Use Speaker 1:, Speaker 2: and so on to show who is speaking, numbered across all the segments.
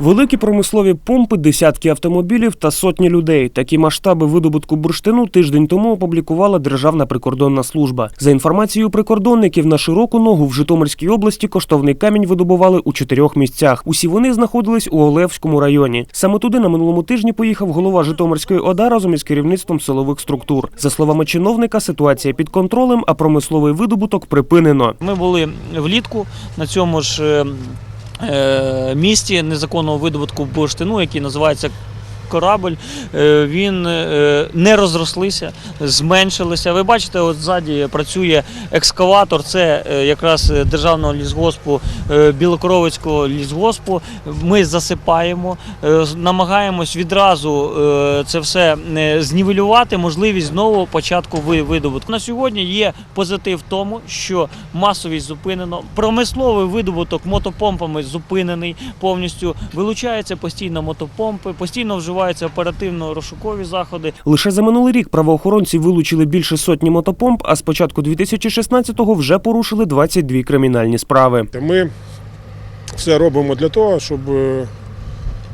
Speaker 1: Великі промислові помпи, десятки автомобілів та сотні людей. Такі масштаби видобутку бурштину тиждень тому опублікувала Державна прикордонна служба. За інформацією прикордонників, на широку ногу в Житомирській області коштовний камінь видобували у чотирьох місцях. Усі вони знаходились у Олевському районі. Саме туди на минулому тижні поїхав голова Житомирської ОДА разом із керівництвом силових структур. За словами чиновника, ситуація під контролем, а промисловий видобуток припинено.
Speaker 2: Ми були влітку на цьому ж е, місті незаконного видобутку бурштину, який називається Корабль. Е, Він е, не розрослися, зменшилися. Ви бачите, от ззаді працює екскаватор. Це е, якраз державного лісгоспу Білокоровицького лісгоспу. Ми засипаємо, намагаємось відразу це все знівелювати, можливість знову початку видобутку. На сьогодні є позитив в тому, що масовість зупинено, промисловий видобуток мотопомпами зупинений повністю. Вилучаються постійно мотопомпи, постійно вживаються оперативно-розшукові заходи.
Speaker 1: Лише за минулий рік правоохоронці вилучили більше сотні мотопомп, а з початку 2016-го вже порушили 22 кримінальні справи.
Speaker 3: Ми все робимо для того, щоб е,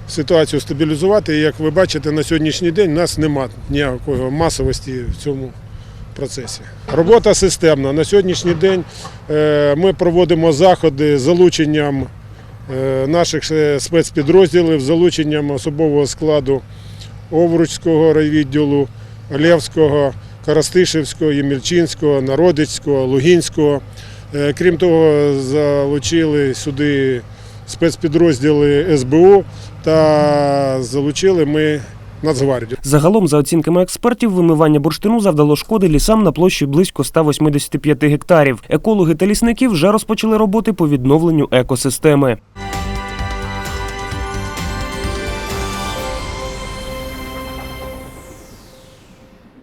Speaker 3: ситуацію стабілізувати. І як ви бачите, на сьогоднішній день у нас немає ніякої масовості в цьому процесі. Робота системна. На сьогоднішній день е, ми проводимо заходи з залученням наших е, спецпідрозділів, з залученням особового складу Овруцького райвідділу, Олевського, Коростишевського, Ємільчинського, Народицького, Лугінського. Е, Крім того, залучили сюди спецпідрозділи СБУ та залучили ми Нацгвардію.
Speaker 1: Загалом, за оцінками експертів, вимивання бурштину завдало шкоди лісам на площі близько 185 гектарів. Екологи та лісники вже розпочали роботи по відновленню екосистеми.